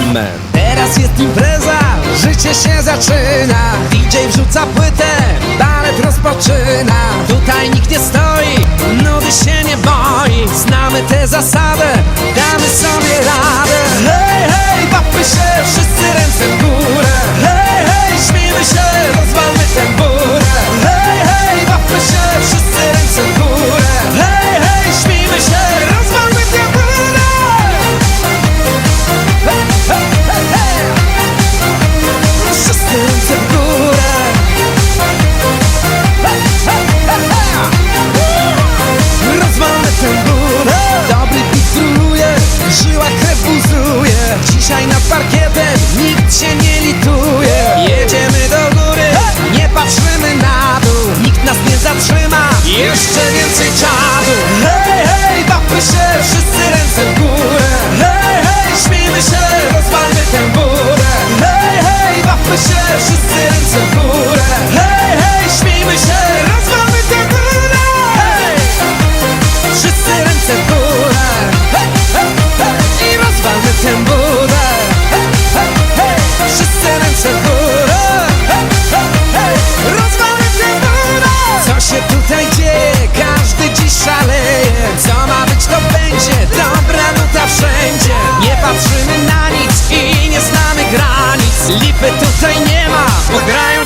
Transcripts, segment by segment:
Man. Teraz jest impreza, życie się zaczyna. DJ wrzuca płytę, balet rozpoczyna. Tutaj nikt nie stoi, nudy się nie boi. Znamy tę zasadę, damy sobie radę. Hej, hej, bawmy się, wszyscy ręce w górę. Hej, hej, śmiejmy się,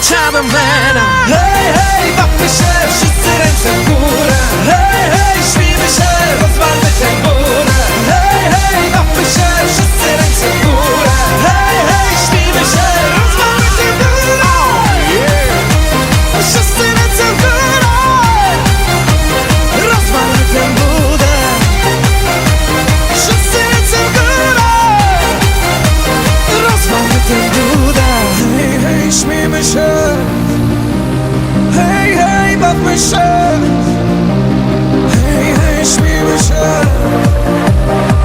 차도 많아 Spirit, hey, hey, Spirit.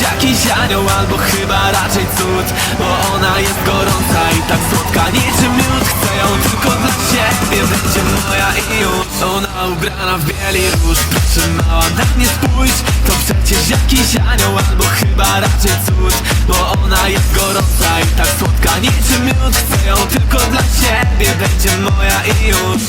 Jakiś anioł albo chyba raczej cud Bo ona jest gorąca i tak słodka. Niczym miód Chcę ją tylko dla siebie, będzie moja i już Ona ubrana w bieli róż. Proszę mała, na mnie spójrz To przecież jakiś anioł albo chyba raczej cud Bo ona jest gorąca i tak słodka. Niczym miód Chcę ją tylko dla siebie, będzie moja i już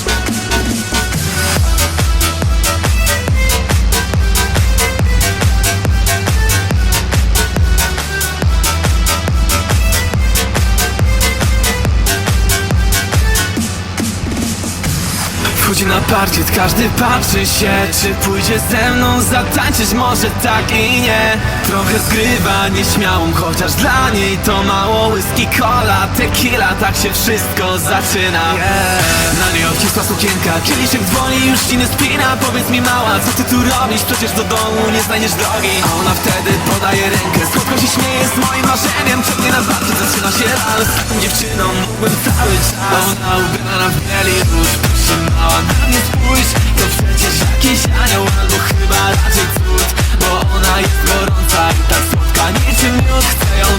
Wchodzi na parkiet, każdy patrzy się Czy pójdzie ze mną zatańczyć? Może tak i nie. Trochę zgrywa nieśmiałą, chociaż dla niej to mało. Whisky, cola, tequila, tak się wszystko zaczyna. Na niej obcisła sukienka, kieliszek dzwoni, już ci nie spina. Powiedz mi mała, co ty tu robisz? Przecież do domu nie znajdziesz drogi. A ona wtedy podaje rękę, słodko się śmieje z moim marzeniem. Ciągnie na barki, zaczyna się ale z taką dziewczyną mógłbym cały czas. Ona ubrana w bieli proszę mała, na mnie spójrz To przecież jakiś anioł albo chyba raczej cud Bo ona jest gorąca i tak słodka niczym miód Chcę ją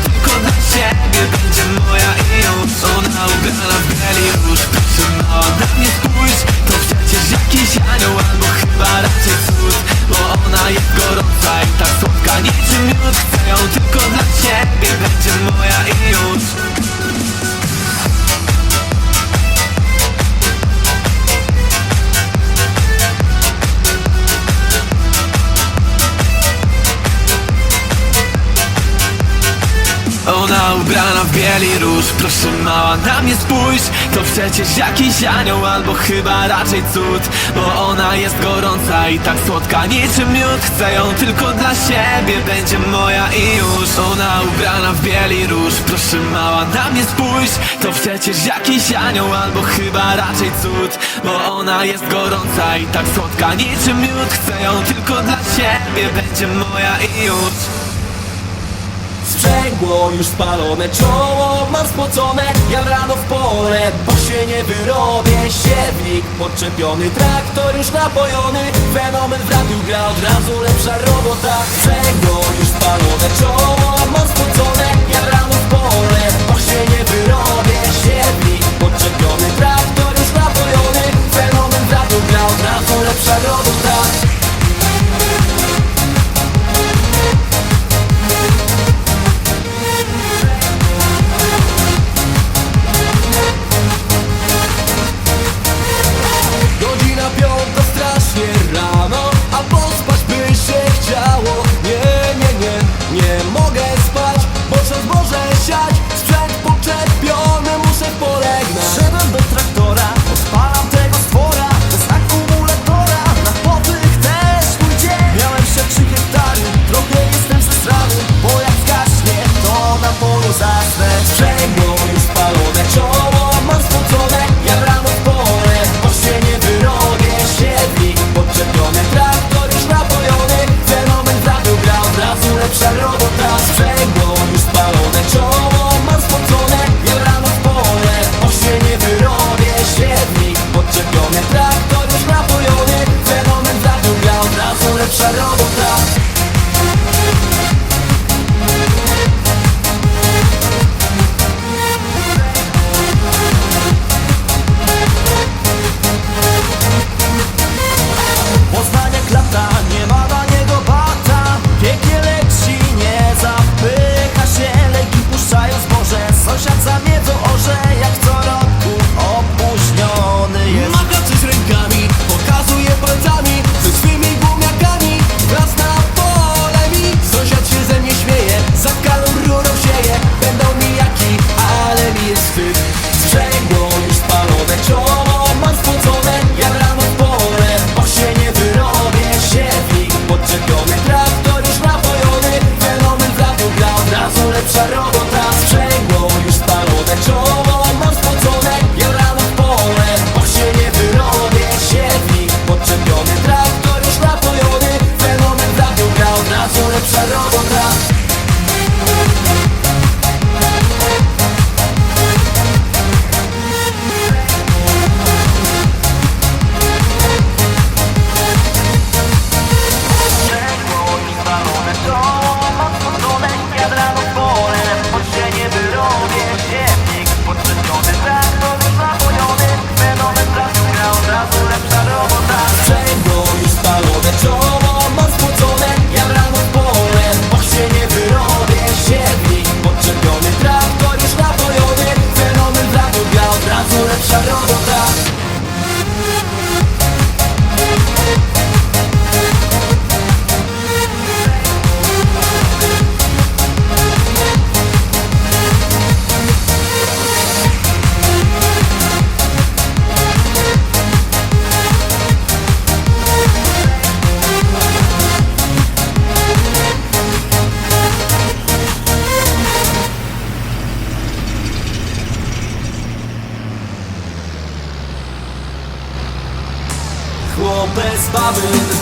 chyba raczej cud Bo ona jest gorąca i tak słodka. Niczym miód Chcę ją tylko dla siebie Będzie moja i już. Ona ubrana w bieli róż Proszę mała, na mnie spójrz. To przecież jakiś anioł Albo chyba raczej cud Bo ona jest gorąca i tak słodka. Niczym miód Chcę ją tylko dla siebie Będzie moja i już Sprzęgło już spalone, czoło mam spocone. Ja rano w pole, bo się nie wyrobię. Siewnik podczepiony, traktor już napojony. Fenomen w radiu gra, od razu lepsza robota. Sprzęgło już spalone, czoło mam spocone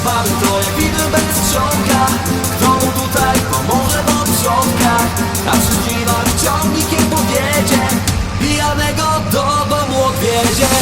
To jak widły bez strząka Kto mu tutaj pomoże w obrządkach A przy dziwach ciągnikiem podjedzie Pijanego do domu odwiezie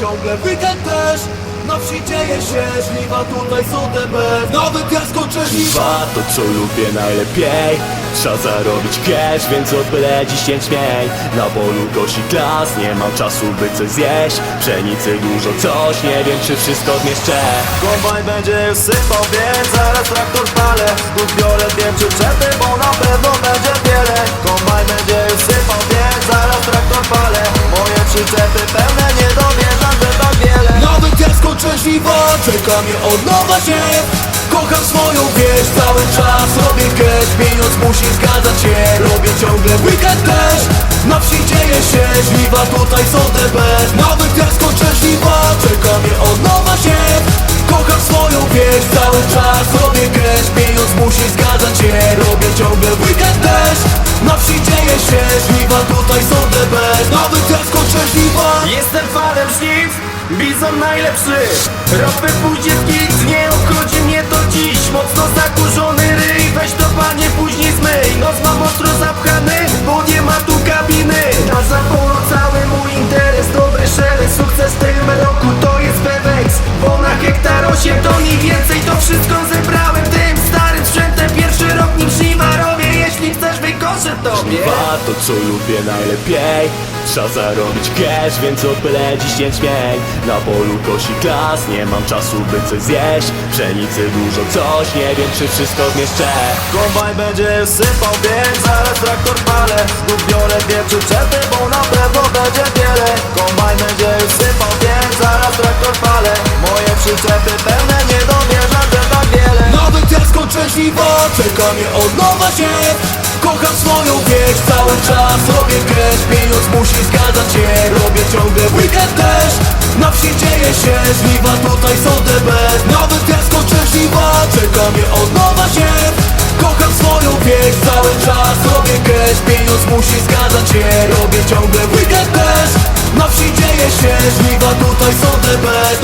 ciągle weekend też. Na wsi dzieje się żliwa, tutaj są DB Nawet ja skończę żliwa to co lubię najlepiej Trzeba zarobić cash, więc od byle 10 mniej Na polu kosi klas, nie mam czasu by coś zjeść. Pszenicy dużo coś, nie wiem czy wszystko zmieszczę. Kombajn będzie już sypał, więc zaraz traktor palę. Znów biorę dwie przyczepy, bo na pewno będzie wiele. Kombajn będzie już sypał, więc zaraz traktor palę. Moje przyczepy pełne, nie dowierzam, że tak wiele. Jak skończę żliwa, czeka mnie od nowa się Kocham swoją wieś cały czas Robię cash, pieniądz musi zgadzać się. Robię ciągle weekend też Na wsi dzieje się żliwa, tutaj są DB Nawet jak skończę żliwa, czeka mnie od nowa się Kocham swoją wieś cały czas Robię cash, pieniądz musi zgadzać się. Robię ciągle weekend też Na wsi dzieje się żliwa, tutaj są DB Nawet jak skończę żliwa Jestem fanem żniw, bizon najlepszy. Ropy pójdzie w kit, nie obchodzi mnie Mocno zakurzony ryj, weź to panie później zmyj. Nos mam ostro zapchany, bo nie ma tu kabiny. Na zapolu cały mój interes, dobry szelest. Sukces w tym roku to jest Wewex Bo na hektar osiem to mniej więcej To wszystko zebrałem To co lubię najlepiej. Trzeba zarobić cash, więc od byle dziś nie śmiej. Na polu kosi klas, nie mam czasu by coś zjeść. Pszenicy dużo coś, nie wiem czy wszystko zmieszczę Kombajn będzie sypał, więc zaraz traktor palę Znów biorę dwie przyczepy, bo na pewno będzie wiele. Kombajn będzie sypał, więc zaraz traktor palę Moje przyczepy pełne, nie dowierzam, że tak wiele. Nawet jak skończę żniwo, czeka mnie od nowa się Kocham swoją wieś, cały czas robię cash Pieniądz musi zgadzać się, robię ciągle weekend też. Na wsi dzieje się, żniwa tutaj są the best Nawet jak skończę żniwa, czeka mnie od nowa się. Kocham swoją wieś, cały czas robię cash Pieniądz musi zgadzać się, robię ciągle weekend też. Na wsi dzieje się, żniwa tutaj są the best